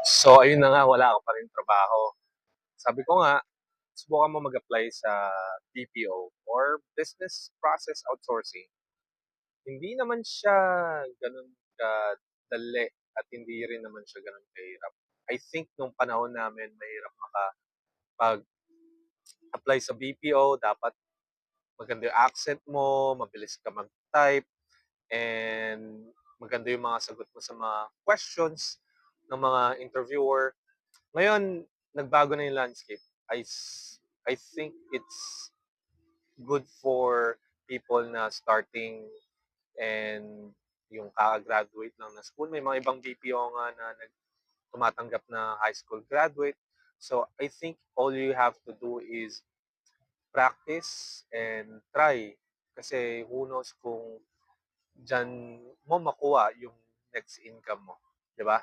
So, ayun na nga, wala ka pa ring trabaho. Sabi ko nga, subukan mo mag-apply sa BPO or Business Process Outsourcing. Hindi naman siya gano'n kadali at hindi rin naman siya gano'n kahirap. I think nung panahon namin mahirap makapag-apply sa BPO, dapat maganda yung accent mo, mabilis ka mag-type, and maganda yung mga sagot mo sa mga questions ng mga interviewer. Ngayon, nagbago na yung landscape. I I think it's good for people na starting and yung kaka-graduate lang ng school. May mga ibang BPO nga na nag tumatanggap na high school graduate. So, I think all you have to do is practice and try. Kasi who knows kung diyan mo makuha yung next income mo, 'di ba?